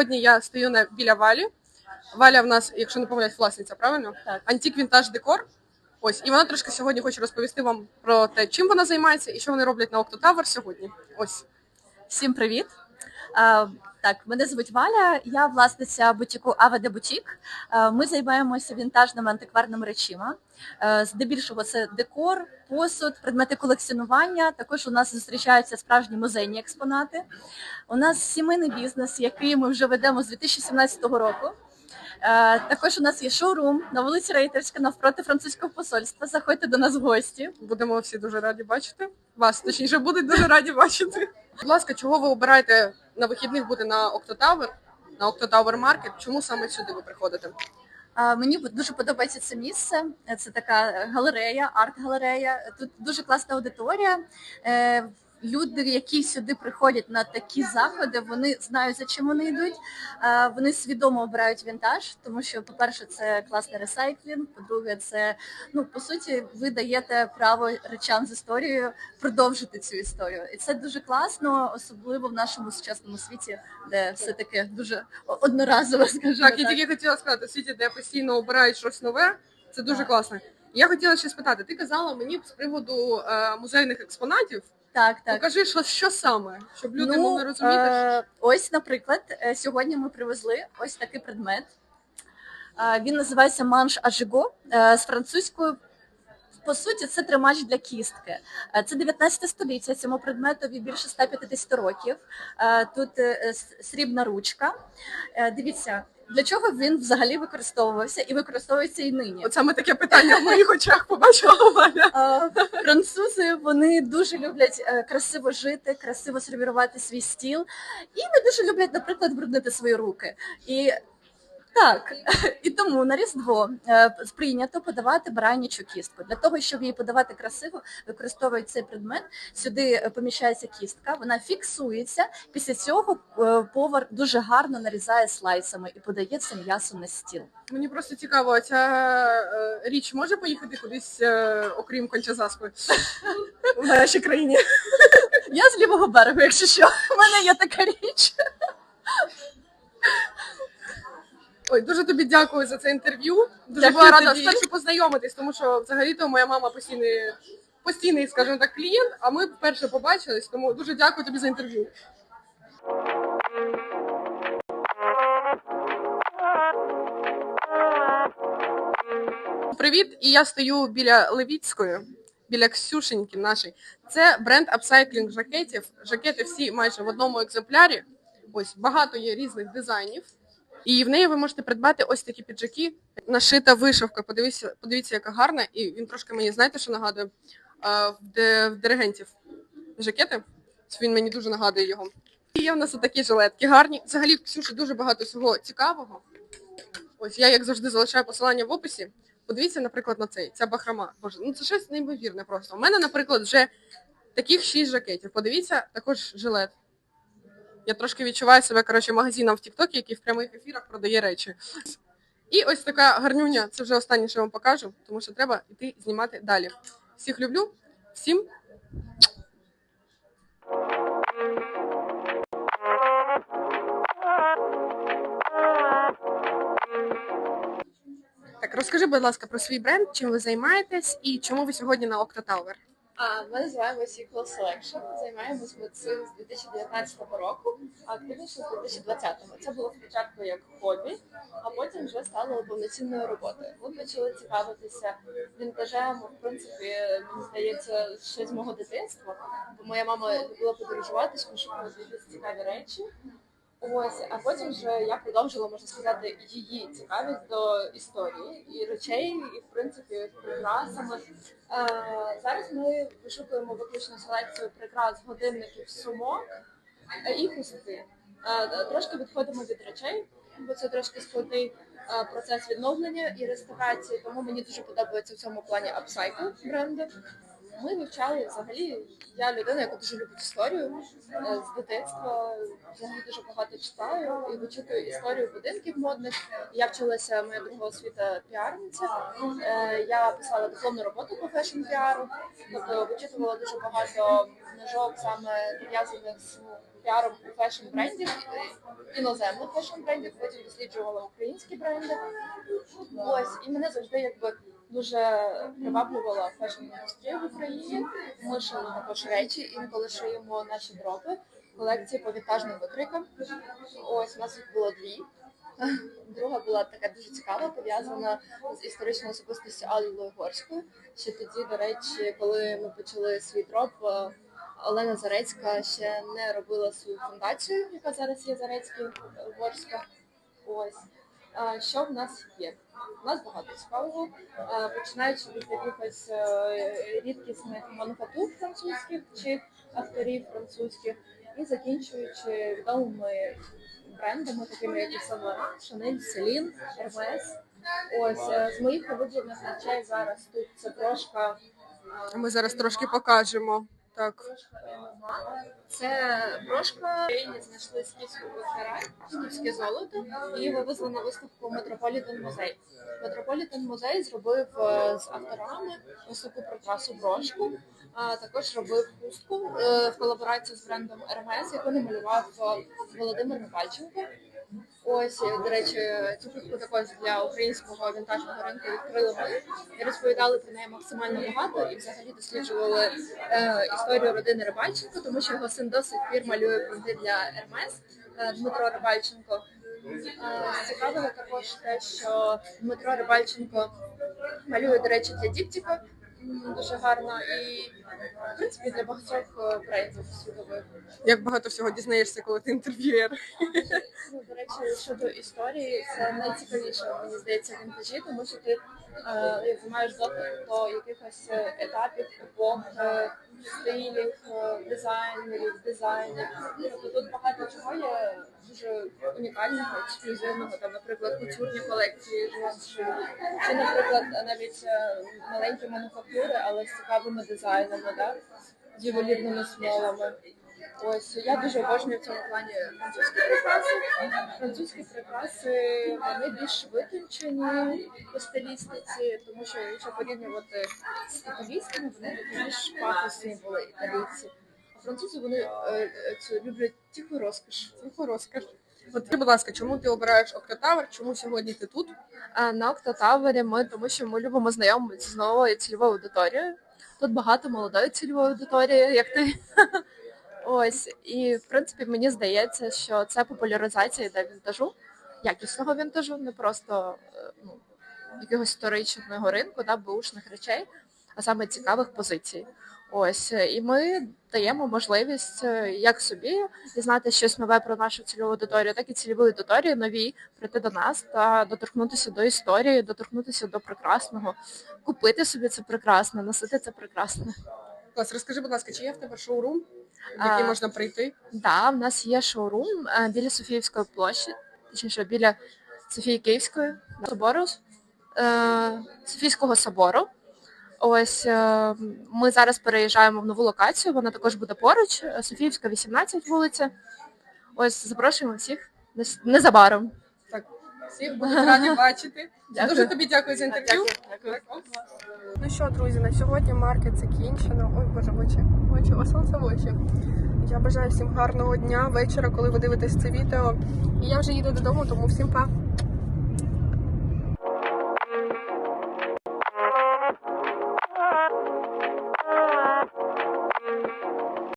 сьогодні я стою на біля Валі. Валя в нас, якщо не помиляюсь, власниця, правильно? Так. Антік вінтаж декор. Ось, і вона трошки сьогодні хоче розповісти вам про те, чим вона займається і що вони роблять на Октотавр сьогодні. Ось. Всім привіт! Так, мене звуть Валя, я власниця бутіку АВД Бутік. Ми займаємося вінтажними антикварними речима. Е, Здебільшого це декор, посуд, предмети колекціонування. Також у нас зустрічаються справжні музейні експонати. У нас сімейний бізнес, який ми вже ведемо з 2017 року. Е, Також у нас є шоурум на вулиці Рейтерська навпроти французького посольства. Заходьте до нас в гості. Будемо всі дуже раді бачити. Вас точніше будуть дуже раді бачити. Будь ласка, чого ви обираєте на вихідних бути на Октотавер, на Октотавер Маркет? Чому саме сюди ви приходите? Мені дуже подобається це місце. Це така галерея, арт-галерея. Тут дуже класна аудиторія. Люди, які сюди приходять на такі заходи, вони знають, за чим вони йдуть. Вони свідомо обирають вінтаж, тому що, по-перше, це класний ресайклінг. По-друге, це ну по суті, ви даєте право речам з історією продовжити цю історію, і це дуже класно, особливо в нашому сучасному світі, де все таке дуже одноразово, скажімо Так, я тільки хотіла сказати, в світі, де постійно обирають щось нове, це дуже Так. класно. Я хотіла ще спитати, ти казала мені з приводу е, музейних експонатів. Так, так. Покажи, що, що саме, щоб люди Ну, могли розуміти. е, ось, наприклад, е, сьогодні ми привезли ось такий предмет. Е, Він називається манш ажиго е, з французькою. По суті, це тримач для кістки. Це 19 століття. Цьому предметові більше 150 років. Тут срібна ручка. Дивіться, для чого він взагалі використовувався і використовується і нині. От саме таке питання в моїх очах побачила Валя. А, Французи вони дуже люблять е, красиво жити, красиво сервірувати свій стіл, і не дуже люблять, наприклад, бруднити свої руки. І так, і тому на Різдво е, прийнято подавати баранячу кістку. Для того, щоб її подавати красиво, використовують цей предмет. Сюди е, поміщається кістка, вона фіксується. Після цього е, повар дуже гарно нарізає слайсами і подає це м'ясо на стіл. Мені просто цікаво, ця річ може поїхати кудись, окрім кончазаспи в нашій країні? Я з лівого берегу, якщо що, в мене є така річ. Ой, дуже тобі дякую за це інтерв'ю. Дуже Дякую була рада спершу познайомитись, тому що взагалі-то моя мама постійний, постійний, скажімо так, клієнт, а ми вперше побачились, тому дуже дякую тобі за інтерв'ю. Привіт, і я стою біля Левіцької, біля Ксюшеньки нашої. Це бренд апсайклінг жакетів. Жакети всі майже в одному екземплярі. Ось багато є різних дизайнів. І в неї ви можете придбати ось такі піджаки. Нашита вишивка. Подивіться, подивіться, яка гарна. І він трошки мені, знаєте, що нагадує? Де, в диригентів жакети. Він мені дуже нагадує його. І є в нас такі жилетки гарні. Взагалі, Ксюші дуже багато всього цікавого. Ось я, як завжди, залишаю посилання в описі. Подивіться, наприклад, на цей. Ця бахрома. Боже, ну це щось неймовірне просто. У мене, наприклад, вже таких шість жакетів. Подивіться, також жилет. Я трошки відчуваю себе коротше, магазином в Тіктокі, який в прямих ефірах продає речі. І ось така гарнюня, це вже останнє, що я вам покажу, тому що треба йти знімати далі. Всіх люблю, всім так, розкажи, будь ласка, про свій бренд, чим ви займаєтесь і чому ви сьогодні на Октотавер. А, ми називаємося Equal Selection. Займаємось ми цим з 2019 року, а активніше з 2020-го. Це було спочатку як хобі, а потім вже стало повноцінною роботою. Ми почали цікавитися вінтажем, в принципі, мені здається, ще з мого дитинства, бо моя мама любила подорожувати, пошукувати якісь цікаві речі. Ось, а потім вже я продовжила, можна сказати, її цікавість до історії і речей, і в принципі прикрасами. Е, зараз ми вишукуємо виключно селекцію прикрас годинників сумок е, і хустки. Е, Трошки відходимо від речей, бо це трошки складний е, процес відновлення і реставрації, тому мені дуже подобається в цьому плані апсайкл бренди. Ми вивчали взагалі. Я людина, яка дуже любить історію е, з дитинства. Взагалі дуже багато читаю і вичитую історію будинків модних. Я вчилася моя друга освіта піарниця. Е, Я писала дипломну роботу по фешн піару, тобто вичитувала дуже багато книжок, саме пов'язаних з піаром у фешн брендів, іноземних фешн брендів, потім досліджувала українські бренди. Ось і мене завжди якби дуже приваблювала фешн індустрія в Україні. Ми шили також речі, інколи шиємо наші дропи, колекції по вінтажним викрикам. Ось у нас їх було дві. Друга була така дуже цікава, пов'язана з історичною особистістю Аллою Горською. Ще тоді, до речі, коли ми почали свій дроп, е, Олена Зарецька ще не робила свою фундацію, яка зараз є Зарецька Горська. Ось. Що в нас є? У нас багато цікавого, починаючи від якихось е, рідкісних мануфактур французьких чи авторів французьких, і закінчуючи відомими брендами, такими як Saint Laurent, Chanel, Celine, Hermes. Ось е, з моїх улюблених речей зараз тут це трошка Ми зараз трошки покажемо. Так. Це брошка. В Україні знайшли скіфську герань, скіфське золото, і вивезли на виставку Метрополітен музей. Метрополітен музей зробив е, з авторами ось таку брошку. А також робив хустку е, в колаборації з брендом Hermes, яку намалював е, Володимир Михальченко. Ось, е, до речі, цю хустку також для українського вінтажного ринку відкрили ми і розповідали про неї максимально багато і взагалі досліджували е, історію родини Рибальченко, тому що його син до сих пір малює принти для Hermes, е, Дмитро Рибальченко. Е, з цікавого також те, що Дмитро Рибальченко малює, до речі, для Діктіка м, дуже гарно і в принципі для багатьох проєктів брендів світових. Як багато всього дізнаєшся, коли ти інтерв'юєр. Ну, до речі, щодо історії, це найцікавіше, мені здається, в вінтажі, тому що ти е, маєш доступ до якихось е, етапів, епох, е, стилів, е, дизайнерів, дизайнів. Тобто тут багато чого є дуже унікального, ексклюзивного, там, наприклад, культурні колекції Живанши, чи, наприклад, навіть е, маленькі мануфактури, але з цікавими дизайнами, да? ювелірними смолами. Ось я дуже обожнюю в цьому плані французькі прикраси. Французькі прикраси вони більш витончені по стилістиці, тому що якщо порівнювати з італійськими, вони такі більш пафосні були італійці. А французи вони е, е, люблять тиху розкіш. Тихо розкаш. От, будь ласка, чому ти обираєш Октотавр? Чому сьогодні ти тут? На Октотавері ми, тому що ми любимо знайомитися з новою цільовою аудиторією. Тут багато молодої цільової аудиторії, як ти. Ось, і в принципі мені здається, що це популяризація йде вінтажу, якісного вінтажу, не просто е, ну, якогось історичного ринку, да, бушних речей, а саме цікавих позицій. Ось, е, і ми даємо можливість е, як собі дізнати щось нове про нашу цільову аудиторію, так і цільової аудиторії нові прийти до нас та доторкнутися до історії, доторкнутися до прекрасного, купити собі це прекрасне, носити це прекрасне. Клас, розкажи, будь ласка, чи є в тебе шоурум, в який можна прийти? Да, в нас є шоурум е, біля Софіївської площі, точніше біля Софії Київської собору, е, Софійського собору. Ось е, ми зараз переїжджаємо в нову локацію, вона також буде поруч, Софіївська, 18 вулиця. Ось запрошуємо всіх незабаром. Всіх буду раді бачити. Дякую. Дуже тобі дякую за інтерв'ю. Дякую. Ну що, друзі, на сьогодні маркет закінчено. Ой, боже, очі, очі, о, сонце в очі. Я бажаю всім гарного дня, вечора, коли ви дивитесь це відео. І я вже їду додому, тому всім па.